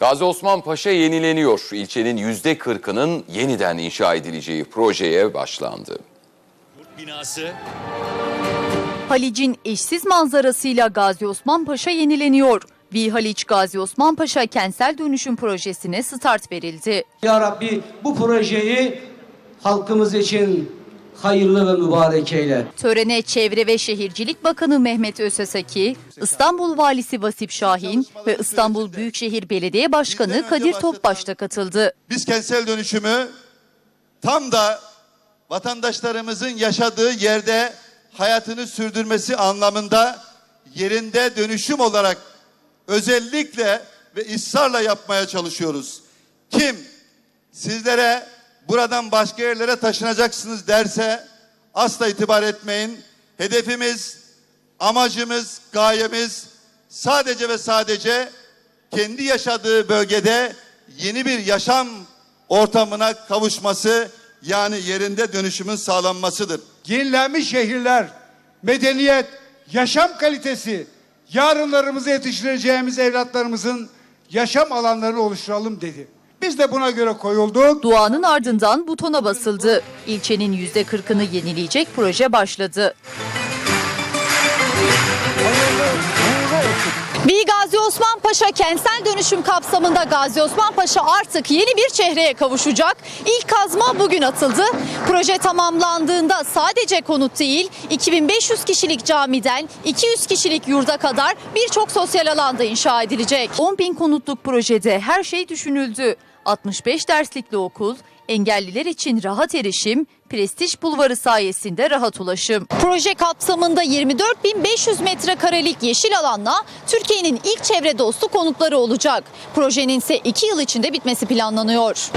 Gazi Osman Paşa yenileniyor. İlçenin yüzde kırkının yeniden inşa edileceği projeye başlandı. binası Halic'in eşsiz manzarasıyla Gazi Osman Paşa yenileniyor. Vi Haliç Gazi Osman Paşa kentsel dönüşüm projesine start verildi. Ya Rabbi bu projeyi halkımız için hayırlı ve mübarek eyle. Törene Çevre ve Şehircilik Bakanı Mehmet Ösesaki, İstanbul Valisi Vasip Şahin ve İstanbul Büyükşehir Belediye Başkanı Kadir Topbaş da katıldı. Biz kentsel dönüşümü tam da vatandaşlarımızın yaşadığı yerde hayatını sürdürmesi anlamında yerinde dönüşüm olarak özellikle ve ısrarla yapmaya çalışıyoruz. Kim sizlere buradan başka yerlere taşınacaksınız derse asla itibar etmeyin. Hedefimiz, amacımız, gayemiz sadece ve sadece kendi yaşadığı bölgede yeni bir yaşam ortamına kavuşması yani yerinde dönüşümün sağlanmasıdır. yenilenmiş şehirler, medeniyet, yaşam kalitesi, yarınlarımızı yetiştireceğimiz evlatlarımızın yaşam alanlarını oluşturalım dedi. Biz de buna göre koyulduk. Duanın ardından butona basıldı. İlçenin %40'ını yenileyecek proje başladı. Bir Gazi Osman Paşa kentsel dönüşüm kapsamında Gazi Osman Paşa artık yeni bir çehreye kavuşacak. İlk kazma bugün atıldı. Proje tamamlandığında sadece konut değil 2500 kişilik camiden 200 kişilik yurda kadar birçok sosyal alanda inşa edilecek. 10 bin konutluk projede her şey düşünüldü. 65 derslikli okul, engelliler için rahat erişim, Prestij Bulvarı sayesinde rahat ulaşım. Proje kapsamında 24.500 metrekarelik yeşil alanla Türkiye'nin ilk çevre dostu konutları olacak. Projenin ise 2 yıl içinde bitmesi planlanıyor.